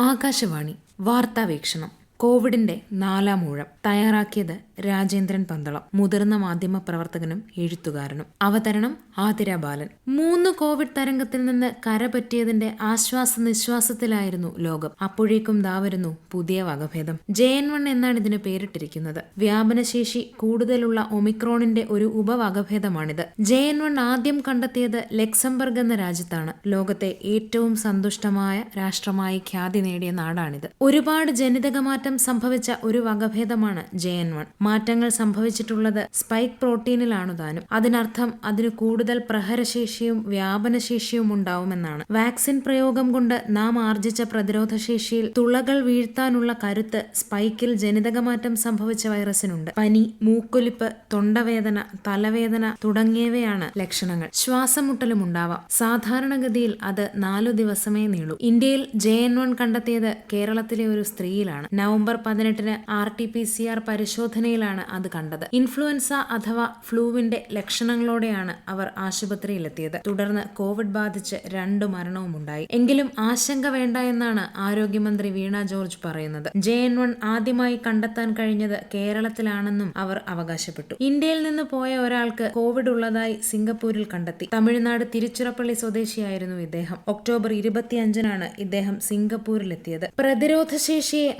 ആകാശവാണി വാർത്താവീക്ഷണം. കോവിഡിന്റെ നാലാം ഊഴം തയ്യാറാക്കിയത് രാജേന്ദ്രൻ പന്തളം. മുതിർന്ന മാധ്യമ പ്രവർത്തകനും എഴുത്തുകാരനും. അവതരണം ആതിര ബാലൻ. മൂന്ന് കോവിഡ് തരംഗത്തിൽ നിന്ന് കരപറ്റിയതിന്റെ ആശ്വാസ നിശ്വാസത്തിലായിരുന്നു ലോകം. അപ്പോഴേക്കും ദാവരുന്നു പുതിയ വകഭേദം. ജെ എൻ വൺ എന്നാണ് ഇതിന് പേരിട്ടിരിക്കുന്നത്. വ്യാപനശേഷി കൂടുതലുള്ള ഒമിക്രോണിന്റെ ഒരു ഉപവകഭേദമാണിത്. ജെ എൻ വൺ ആദ്യം കണ്ടെത്തിയത് ലക്സംബർഗ് എന്ന രാജ്യത്താണ്. ലോകത്തെ ഏറ്റവും സന്തുഷ്ടമായ രാഷ്ട്രമായി ഖ്യാതി നേടിയ നാടാണിത്. ഒരുപാട് ജനിതകമാറ്റം സംഭവിച്ച ഒരു വകഭേദമാണ് ജെ എൻ വൺ. മാറ്റങ്ങൾ സംഭവിച്ചിട്ടുള്ളത് സ്പൈക്ക് പ്രോട്ടീനിലാണു താനും. അതിനർത്ഥം അതിന് കൂടുതൽ പ്രഹരശേഷിയും വ്യാപനശേഷിയും ഉണ്ടാവുമെന്നാണ്. വാക്സിൻ പ്രയോഗം കൊണ്ട് നാം ആർജിച്ച പ്രതിരോധ ശേഷിയിൽ തുളകൾ വീഴ്ത്താനുള്ള കരുത്ത് സ്പൈക്കിൽ ജനിതകമാറ്റം സംഭവിച്ച വൈറസിനുണ്ട്. പനി മൂക്കൊലിപ്പ് തൊണ്ടവേദന തലവേദന തുടങ്ങിയവയാണ് ലക്ഷണങ്ങൾ. ശ്വാസമുട്ടലും ഉണ്ടാവാം. സാധാരണഗതിയിൽ അത് നാലു ദിവസമേ നീളൂ. ഇന്ത്യയിൽ ജെ എൻ വൺ കണ്ടെത്തിയത് കേരളത്തിലെ ഒരു സ്ത്രീയിലാണ്. നവംബർ പതിനെട്ടിന് R T P C R പരിശോധനയിലാണ് അത് കണ്ടത്. ഇൻഫ്ലുവൻസ അഥവാ ഫ്ലൂവിന്റെ ലക്ഷണങ്ങളോടെയാണ് അവർ ആശുപത്രിയിലെത്തിയത്. തുടർന്ന് കോവിഡ് ബാധിച്ച് രണ്ടു മരണവും ഉണ്ടായി എങ്കിലും ആശങ്ക വേണ്ട എന്നാണ് ആരോഗ്യമന്ത്രി വീണ ജോർജ് പറയുന്നത്. ജെ എൻ വൺ ആദ്യമായി കണ്ടെത്താൻ കഴിഞ്ഞത് കേരളത്തിലാണെന്നും അവർ അവകാശപ്പെട്ടു. ഇന്ത്യയിൽ നിന്ന് പോയ ഒരാൾക്ക് കോവിഡ് ഉള്ളതായി സിംഗപ്പൂരിൽ കണ്ടെത്തി. തമിഴ്നാട് തിരുച്ചിറപ്പള്ളി സ്വദേശിയായിരുന്നു ഇദ്ദേഹം. ഒക്ടോബർ ഇരുപത്തിയഞ്ചിനാണ് ഇദ്ദേഹം സിംഗപ്പൂരിലെത്തിയത്. പ്രതിരോധശേഷിയെ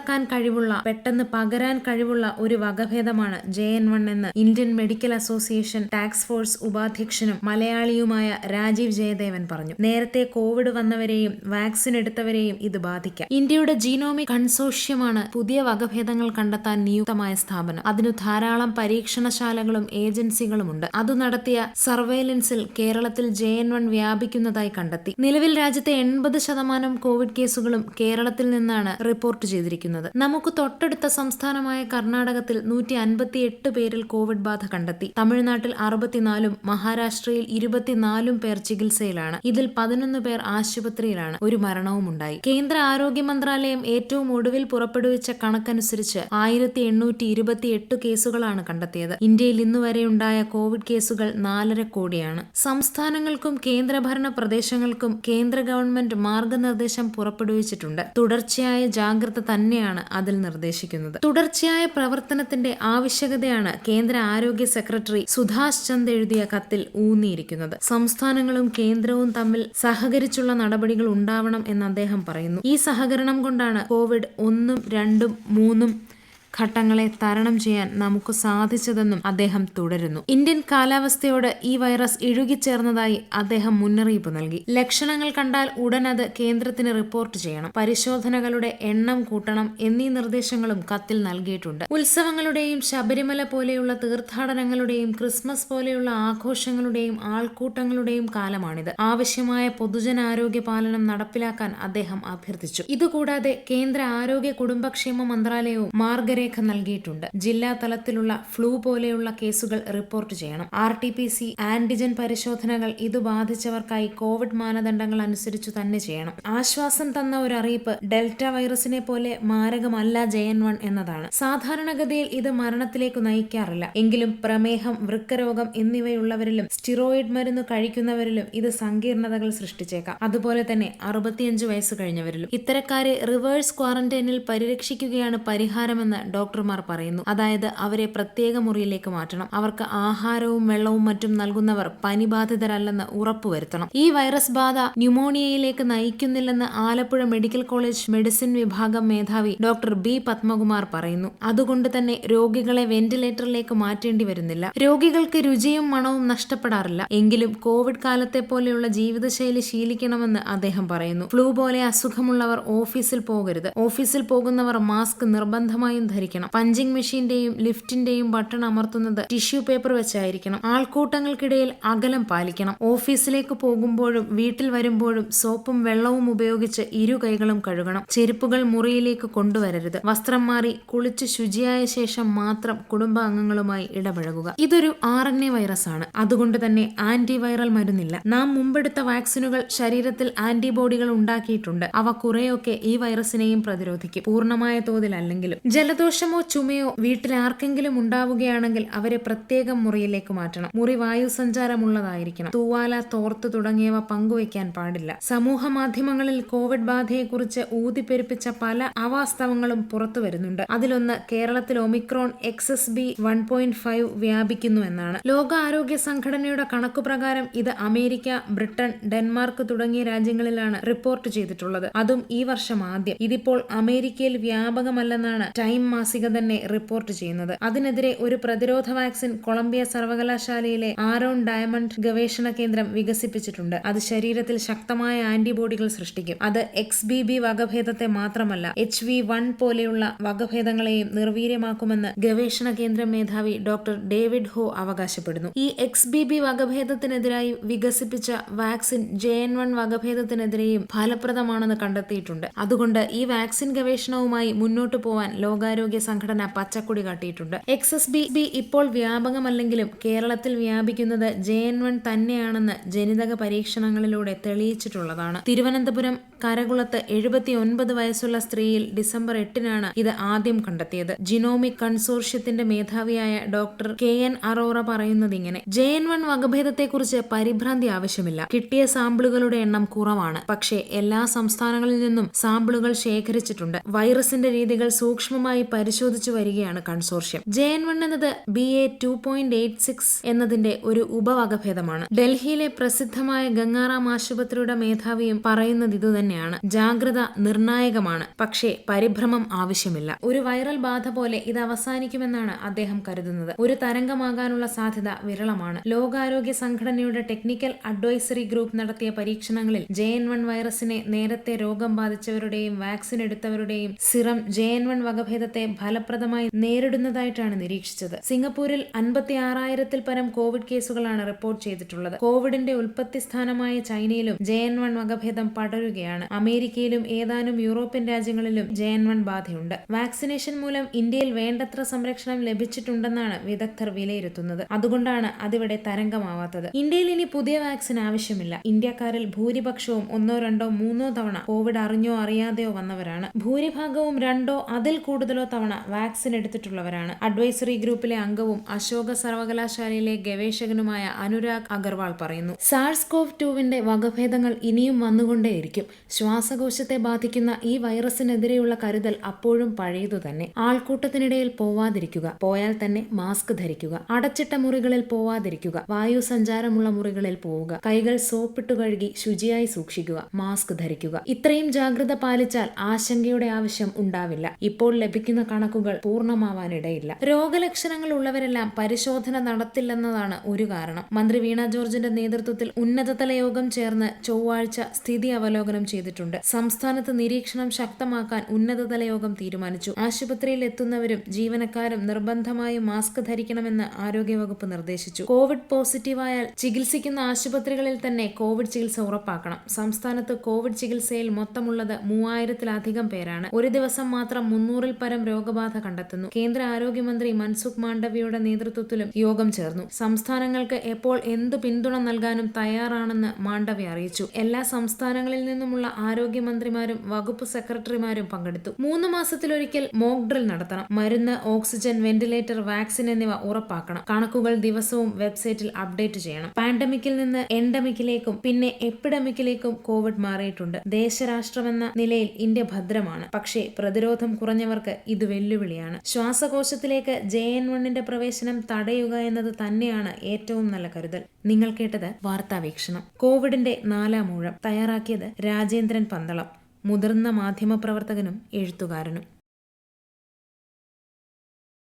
മറികടക്കാൻ കഴിവുള്ള പെട്ടെന്ന് പകരാൻ കഴിവുള്ള ഒരു വകഭേദമാണ് ജെ എൻ വൺ എന്ന് ഇന്ത്യൻ മെഡിക്കൽ അസോസിയേഷൻ ടാക്സ് ഫോഴ്സ് ഉപാധ്യക്ഷനും മലയാളിയുമായ രാജീവ് ജയദേവൻ പറഞ്ഞു. നേരത്തെ കോവിഡ് വന്നവരെയും വാക്സിൻ എടുത്തവരെയും ഇത് ബാധിക്കാം. ഇന്ത്യയുടെ ജീനോമിക് കൺസോഷ്യമാണ് പുതിയ വകഭേദങ്ങൾ കണ്ടെത്താൻ നിയുക്തമായ സ്ഥാപനം. അതിനു ധാരാളം പരീക്ഷണശാലകളും ഏജൻസികളുമുണ്ട്. അത് നടത്തിയ സർവൈലൻസിൽ കേരളത്തിൽ ജെ എൻ വൺ വ്യാപിക്കുന്നതായി കണ്ടെത്തി. നിലവിൽ രാജ്യത്തെ എൺപത് ശതമാനം കോവിഡ് കേസുകളും കേരളത്തിൽ നിന്നാണ് റിപ്പോർട്ട് ചെയ്തിരിക്കുന്നത്. നമുക്ക് തൊട്ടടുത്ത സംസ്ഥാനമായ കർണാടകത്തിൽ നൂറ്റി അൻപത്തിയെട്ട് പേരിൽ കോവിഡ് ബാധ കണ്ടെത്തി. തമിഴ്നാട്ടിൽ അറുപത്തിനാലും മഹാരാഷ്ട്രയിൽ ഇരുപത്തിനാലും പേർ ചികിത്സയിലാണ്. ഇതിൽ പതിനൊന്ന് പേർ ആശുപത്രിയിലാണ്. ഒരു മരണവും ഉണ്ടായി. കേന്ദ്ര ആരോഗ്യ മന്ത്രാലയം ഏറ്റവും ഒടുവിൽ പുറപ്പെടുവിച്ച കണക്കനുസരിച്ച് ആയിരത്തി എണ്ണൂറ്റി ഇരുപത്തിയെട്ട് കേസുകളാണ് കണ്ടെത്തിയത്. ഇന്ത്യയിൽ ഇന്നുവരെ ഉണ്ടായ കോവിഡ് കേസുകൾ നാലര കോടിയാണ്. സംസ്ഥാനങ്ങൾക്കും കേന്ദ്രഭരണ പ്രദേശങ്ങൾക്കും കേന്ദ്ര ഗവൺമെന്റ് മാർഗനിർദ്ദേശം പുറപ്പെടുവിച്ചിട്ടുണ്ട്. തുടർച്ചയായ ജാഗ്രത തന്നെയാണ് അതിൽ നിർദ്ദേശിക്കുന്നത്. തുടർച്ചയായ പ്രവർത്തനത്തിന്റെ ആവശ്യകതയാണ് കേന്ദ്ര ആരോഗ്യ സെക്രട്ടറി സുഭാഷ് ചന്ദ് എഴുതിയ കത്തിൽ ഊന്നിയിരിക്കുന്നത്. സംസ്ഥാനങ്ങളും കേന്ദ്രവും തമ്മിൽ സഹകരിച്ചുള്ള നടപടികൾ ഉണ്ടാവണം എന്ന് അദ്ദേഹം പറയുന്നു. ഈ സഹകരണം കൊണ്ടാണ് കോവിഡ് ഒന്നും രണ്ടും മൂന്നും ഘട്ടങ്ങളെ തരണം ചെയ്യാൻ നമുക്ക് സാധിച്ചതെന്നും അദ്ദേഹം തുടരുന്നു. ഇന്ത്യൻ കാലാവസ്ഥയോട് ഈ വൈറസ് ഇഴുകിച്ചേർന്നതായി അദ്ദേഹം മുന്നറിയിപ്പ് നൽകി. ലക്ഷണങ്ങൾ കണ്ടാൽ ഉടൻ അത് കേന്ദ്രത്തിന് റിപ്പോർട്ട് ചെയ്യണം. പരിശോധനകളുടെ എണ്ണം കൂട്ടണം എന്നീ നിർദ്ദേശങ്ങളും കത്തിൽ നൽകിയിട്ടുണ്ട്. ഉത്സവങ്ങളുടെയും ശബരിമല പോലെയുള്ള തീർത്ഥാടനങ്ങളുടെയും ക്രിസ്മസ് പോലെയുള്ള ആഘോഷങ്ങളുടെയും ആൾക്കൂട്ടങ്ങളുടെയും കാലമാണിത്. ആവശ്യമായ പൊതുജനാരോഗ്യ പാലനം നടപ്പിലാക്കാൻ അദ്ദേഹം അഭ്യർത്ഥിച്ചു. ഇതുകൂടാതെ കേന്ദ്ര ആരോഗ്യ കുടുംബക്ഷേമ മന്ത്രാലയവും മാർഗരേഖ നൽകിയിട്ടുണ്ട്. ജില്ലാ തലത്തിലുള്ള ഫ്ലൂ പോലെയുള്ള കേസുകൾ റിപ്പോർട്ട് ചെയ്യണം. R T P C antigen പരിശോധനകൾ ഇത് ബാധിച്ചവർക്കായി കോവിഡ് മാനദണ്ഡങ്ങൾ അനുസരിച്ചു തന്നെ ചെയ്യണം. ആശ്വാസം തന്ന ഒരു അറിയിപ്പ് ഡെൽറ്റ വൈറസിനെ പോലെ മാരകമല്ല ജെ എൻ വൺ എന്നതാണ്. സാധാരണഗതിയിൽ ഇത് മരണത്തിലേക്ക് നയിക്കാറില്ല. എങ്കിലും പ്രമേഹം വൃക്കരോഗം എന്നിവയുള്ളവരിലും സ്റ്റിറോയിഡ് മരുന്ന് കഴിക്കുന്നവരിലും ഇത് സങ്കീർണതകൾ സൃഷ്ടിച്ചേക്കാം. അതുപോലെ തന്നെ അറുപത്തിയഞ്ച് വയസ്സ് കഴിഞ്ഞവരിലും. ഇത്തരക്കാരെ റിവേഴ്സ് ക്വാറന്റൈനിൽ പരിരക്ഷിക്കുകയാണ് പരിഹാരമെന്ന് ഡോക്ടർമാർ പറയുന്നു. അതായത് അവരെ പ്രത്യേക മുറിയിലേക്ക് മാറ്റണം. അവർക്ക് ആഹാരവും വെള്ളവും മറ്റും നൽകുന്നവർ പനിബാധിതരല്ലെന്ന് ഉറപ്പുവരുത്തണം ഈ വൈറസ് ബാധ ന്യൂമോണിയയിലേക്ക് നയിക്കുന്നില്ലെന്ന് ആലപ്പുഴ മെഡിക്കൽ കോളേജ് മെഡിസിൻ വിഭാഗം മേധാവി ഡോക്ടർ ബി പത്മകുമാർ പറയുന്നു. അതുകൊണ്ട് തന്നെ രോഗികളെ വെന്റിലേറ്ററിലേക്ക് മാറ്റേണ്ടി വരുന്നില്ല. രോഗികൾക്ക് രുചിയും മണവും നഷ്ടപ്പെടാറില്ല. എങ്കിലും കോവിഡ് കാലത്തെ പോലെയുള്ള ജീവിതശൈലി ശീലിക്കണമെന്ന് അദ്ദേഹം പറയുന്നു. ഫ്ലൂ പോലെ അസുഖമുള്ളവർ ഓഫീസിൽ പോകരുത്. ഓഫീസിൽ പോകുന്നവർ മാസ്ക് നിർബന്ധമായും ധരിക്കണം പഞ്ചിങ് മെഷീന്റെയും ലിഫ്റ്റിന്റെയും ബട്ടൺ അമർത്തുന്നത് ടിഷ്യൂ പേപ്പർ വെച്ചായിരിക്കണം. ആൾക്കൂട്ടങ്ങൾക്കിടയിൽ അകലം പാലിക്കണം. ഓഫീസിലേക്ക് പോകുമ്പോഴും വീട്ടിൽ വരുമ്പോഴും സോപ്പും വെള്ളവും ഉപയോഗിച്ച് ഇരു കൈകളും കഴുകണം. ചെരുപ്പുകൾ മുറിയിലേക്ക് കൊണ്ടുവരരുത്. വസ്ത്രം മാറി കുളിച്ച് ശുചിയായ ശേഷം മാത്രം കുടുംബാംഗങ്ങളുമായി ഇടപഴകുക. ഇതൊരു ആർ എൻ എ വൈറസ് ആണ് അതുകൊണ്ട് തന്നെ ആന്റിവൈറൽ മരുന്നില്ല. നാം മുമ്പെടുത്ത വാക്സിനുകൾ ശരീരത്തിൽ ആന്റിബോഡികൾ ഉണ്ടാക്കിയിട്ടുണ്ട്. അവ കുറെയൊക്കെ ഈ വൈറസിനെയും പ്രതിരോധിക്കും. പൂർണമായ തോതിൽ അല്ലെങ്കിലും ജലദോഷ ജലദോഷമോ ചുമയോ വീട്ടിൽ ആർക്കെങ്കിലും ഉണ്ടാവുകയാണെങ്കിൽ അവരെ പ്രത്യേകം മുറിയിലേക്ക് മാറ്റണം. മുറി വായു സഞ്ചാരമുള്ളതായിരിക്കണം തൂവാല തോർത്ത് തുടങ്ങിയവ പങ്കുവയ്ക്കാൻ പാടില്ല. സമൂഹ മാധ്യമങ്ങളിൽ കോവിഡ് ബാധയെക്കുറിച്ച് ഊതിപ്പെരുപ്പിച്ച പല അവാസ്തവങ്ങളും പുറത്തു വരുന്നുണ്ട്. അതിലൊന്ന് കേരളത്തിൽ omicron X S B one point five വ്യാപിക്കുന്നു എന്നാണ്. ലോകാരോഗ്യ സംഘടനയുടെ കണക്കുപ്രകാരം ഇത് അമേരിക്ക ബ്രിട്ടൻ ഡെൻമാർക്ക് തുടങ്ങിയ രാജ്യങ്ങളിലാണ് റിപ്പോർട്ട് ചെയ്തിട്ടുള്ളത്. അതും ഈ വർഷം ആദ്യം. ഇതിപ്പോൾ അമേരിക്കയിൽ വ്യാപകമല്ലെന്നാണ് ടൈം മാസിക തന്നെ റിപ്പോർട്ട് ചെയ്യുന്നത്. അതിനെതിരെ ഒരു പ്രതിരോധ വാക്സിൻ കൊളംബിയ സർവകലാശാലയിലെ ആരോൺ ഡയമണ്ട് ഗവേഷണ കേന്ദ്രം വികസിപ്പിച്ചിട്ടുണ്ട്. അത് ശരീരത്തിൽ ശക്തമായ ആന്റിബോഡികൾ സൃഷ്ടിക്കും. അത് എക്സ് ബി ബി വകഭേദത്തെ മാത്രമല്ല എച്ച് വി വൺ പോലെയുള്ള വകഭേദങ്ങളെയും നിർവീര്യമാക്കുമെന്ന് ഗവേഷണ കേന്ദ്രം മേധാവി ഡോക്ടർ ഡേവിഡ് ഹോ അവകാശപ്പെടുന്നു. ഈ എക്സ് ബി ബി വകഭേദത്തിനെതിരായി വികസിപ്പിച്ച വാക്സിൻ ജെ എൻ വൺ വകഭേദത്തിനെതിരെയും ഫലപ്രദമാണെന്ന് കണ്ടെത്തിയിട്ടുണ്ട്. അതുകൊണ്ട് ഈ വാക്സിൻ ഗവേഷണവുമായി മുന്നോട്ടു പോവാൻ ലോകാരോഗ്യ സംഘടന പച്ചക്കൊടി കാട്ടിയിട്ടുണ്ട്. എക്സ് എസ് ബി ബി ഇപ്പോൾ വ്യാപകമല്ലെങ്കിലും കേരളത്തിൽ വ്യാപിക്കുന്നത് ജെ എൻ വൺ തന്നെയാണെന്ന് ജനിതക പരീക്ഷണങ്ങളിലൂടെ തെളിയിച്ചിട്ടുള്ളതാണ്. തിരുവനന്തപുരം കരകുളത്ത് എഴുപത്തി ഒൻപത് വയസ്സുള്ള സ്ത്രീയിൽ ഡിസംബർ എട്ടിനാണ് ഇത് ആദ്യം കണ്ടെത്തിയത്. ജിനോമിക് കൺസോർഷ്യത്തിന്റെ മേധാവിയായ ഡോക്ടർ കെ എൻ അറോറ പറയുന്നത് ഇങ്ങനെ ജെ എൻ വൺ വകഭേദത്തെക്കുറിച്ച് പരിഭ്രാന്തി ആവശ്യമില്ല. കിട്ടിയ സാമ്പിളുകളുടെ എണ്ണം കുറവാണ്. പക്ഷേ എല്ലാ സംസ്ഥാനങ്ങളിൽ നിന്നും സാമ്പിളുകൾ ശേഖരിച്ചിട്ടുണ്ട്. വൈറസിന്റെ രീതികൾ സൂക്ഷ്മമായി പരിശോധിച്ചു വരികയാണ് കൺസോർഷ്യം. ജെ എൻ വൺ എന്നത് B A two point eight six എന്നതിന്റെ ഒരു ഉപവകഭേദമാണ്. ഡൽഹിയിലെ പ്രസിദ്ധമായ ഗംഗാറാം ആശുപത്രിയുടെ മേധാവിയും പറയുന്നത് ഇതുതന്നെയാണ്. ജാഗ്രത നിർണായകമാണ്. പക്ഷേ പരിഭ്രമം ആവശ്യമില്ല. ഒരു വൈറൽ ബാധ പോലെ ഇത് അവസാനിക്കുമെന്നാണ് അദ്ദേഹം കരുതുന്നത്. ഒരു തരംഗമാകാനുള്ള സാധ്യത വിരളമാണ്. ലോകാരോഗ്യ സംഘടനയുടെ ടെക്നിക്കൽ അഡ്വൈസറി ഗ്രൂപ്പ് നടത്തിയ പരീക്ഷണങ്ങളിൽ ജെ എൻ വൺ വൈറസിനെ നേരത്തെ രോഗം ബാധിച്ചവരുടെയും വാക്സിൻ എടുത്തവരുടെയും സിറം ജെ എൻ വൺ വകഭേദത്തെ ഫലപ്രദമായി നേരിടുന്നതായിട്ടാണ് നിരീക്ഷിച്ചത്. സിംഗപ്പൂരിൽ അൻപത്തി ആറായിരത്തിൽ പരം കോവിഡ് കേസുകളാണ് റിപ്പോർട്ട് ചെയ്തിട്ടുള്ളത്. കോവിഡിന്റെ ഉൽപ്പത്തി സ്ഥാനമായ ചൈനയിലും ജെ എൻ വൺ വകഭേദം പടരുകയാണ്. അമേരിക്കയിലും ഏതാനും യൂറോപ്യൻ രാജ്യങ്ങളിലും ജെ എൻ വൺ ബാധയുണ്ട്. വാക്സിനേഷൻ മൂലം ഇന്ത്യയിൽ വേണ്ടത്ര സംരക്ഷണം ലഭിച്ചിട്ടുണ്ടെന്നാണ് വിദഗ്ധർ വിലയിരുത്തുന്നത്. അതുകൊണ്ടാണ് അതിവിടെ തരംഗമാവാത്തത്. ഇന്ത്യയിൽ ഇനി പുതിയ വാക്സിൻ ആവശ്യമില്ല. ഇന്ത്യക്കാരിൽ ഭൂരിപക്ഷവും ഒന്നോ രണ്ടോ മൂന്നോ തവണ കോവിഡ് അറിഞ്ഞോ അറിയാതെയോ വന്നവരാണ്. ഭൂരിഭാഗവും രണ്ടോ അതിൽ കൂടുതലോ തവണ വാക്സിൻ എടുത്തിട്ടുള്ളവരാണ്. അഡ്വൈസറി ഗ്രൂപ്പിലെ അംഗവും അശോക സർവകലാശാലയിലെ ഗവേഷകനുമായ അനുരാഗ് അഗർവാൾ പറയുന്നു. സാഴ്സ് കോവ് ടുവിന്റെ വകഭേദങ്ങൾ ഇനിയും വന്നുകൊണ്ടേയിരിക്കും. ശ്വാസകോശത്തെ ബാധിക്കുന്ന ഈ വൈറസിനെതിരെയുള്ള കരുതൽ അപ്പോഴും പഴയതു തന്നെ. ആൾക്കൂട്ടത്തിനിടയിൽ പോവാതിരിക്കുക. പോയാൽ തന്നെ മാസ്ക് ധരിക്കുക. അടച്ചിട്ട മുറികളിൽ പോവാതിരിക്കുക. വായു സഞ്ചാരമുള്ള മുറികളിൽ പോവുക. കൈകൾ സോപ്പിട്ട് കഴുകി ശുചിയായി സൂക്ഷിക്കുക. മാസ്ക് ധരിക്കുക. ഇത്രയും ജാഗ്രത പാലിച്ചാൽ ആശങ്കയുടെ ആവശ്യം ഉണ്ടാവില്ല. ഇപ്പോൾ ലഭിക്കുന്ന കണക്കുകൾ പൂർണമാവാനിടയില്ല. രോഗലക്ഷണങ്ങൾ ഉള്ളവരെല്ലാം പരിശോധന നടത്തില്ലെന്നതാണ് ഒരു കാരണം. മന്ത്രി വീണ ജോർജിന്റെ നേതൃത്വത്തിൽ ഉന്നതതല യോഗം ചേർന്ന് ചൊവ്വാഴ്ച സ്ഥിതി അവലോകനം ചെയ്തിട്ടുണ്ട്. സംസ്ഥാനത്ത് നിരീക്ഷണം ശക്തമാക്കാൻ ഉന്നതതല യോഗം തീരുമാനിച്ചു. ആശുപത്രിയിൽ എത്തുന്നവരും ജീവനക്കാരും നിർബന്ധമായും മാസ്ക് ധരിക്കണമെന്ന് ആരോഗ്യവകുപ്പ് നിർദ്ദേശിച്ചു. കോവിഡ് പോസിറ്റീവായാൽ ചികിത്സിക്കുന്ന ആശുപത്രികളിൽ തന്നെ കോവിഡ് ചികിത്സ ഉറപ്പാക്കണം. സംസ്ഥാനത്ത് കോവിഡ് ചികിത്സയിൽ മൊത്തമുള്ളത് മൂവായിരത്തിലധികം പേരാണ്. ഒരു ദിവസം മാത്രം മുന്നൂറിൽ പരം രോഗബാധ കണ്ടെത്തുന്നു. കേന്ദ്ര ആരോഗ്യമന്ത്രി മൻസുഖ് മാണ്ഡവ്യയുടെ നേതൃത്വത്തിലും യോഗം ചേർന്നു. സംസ്ഥാനങ്ങൾക്ക് എപ്പോൾ എന്ത് പിന്തുണ നൽകാനും തയ്യാറാണെന്ന് മാണ്ഡവ്യ അറിയിച്ചു. എല്ലാ സംസ്ഥാനങ്ങളിൽ നിന്നുമുള്ള ആരോഗ്യമന്ത്രിമാരും വകുപ്പ് സെക്രട്ടറിമാരും പങ്കെടുത്തു. മൂന്ന് മാസത്തിലൊരിക്കൽ മോക്ക് ഡ്രിൽ നടത്തണം. മരുന്ന് ഓക്സിജൻ വെന്റിലേറ്റർ വാക്സിൻ എന്നിവ ഉറപ്പാക്കണം. കണക്കുകൾ ദിവസവും വെബ്സൈറ്റിൽ അപ്ഡേറ്റ് ചെയ്യണം. പാൻഡമിക്കിൽ നിന്ന് എൻഡമിക്കിലേക്കും പിന്നെ എപ്പിഡമിക്കിലേക്കും കോവിഡ് മാറിയിട്ടുണ്ട്. ദേശരാഷ്ട്രമെന്ന നിലയിൽ ഇന്ത്യ ഭദ്രമാണ്. പക്ഷേ പ്രതിരോധം കുറഞ്ഞവർക്ക് ഇത് വെല്ലുവിളിയാണ്. ശ്വാസകോശത്തിലേക്ക് ജെ എൻ വണ്ണിന്റെ പ്രവേശനം തടയുക എന്നത് തന്നെയാണ് ഏറ്റവും നല്ല കരുതൽ. നിങ്ങൾ കേട്ടത് വാർത്താവീക്ഷണം കോവിഡിന്റെ നാലാം ഊഴം തയ്യാറാക്കിയത് രാജേന്ദ്രൻ പന്തളം. മുതിർന്ന മാധ്യമപ്രവർത്തകനും എഴുത്തുകാരനും.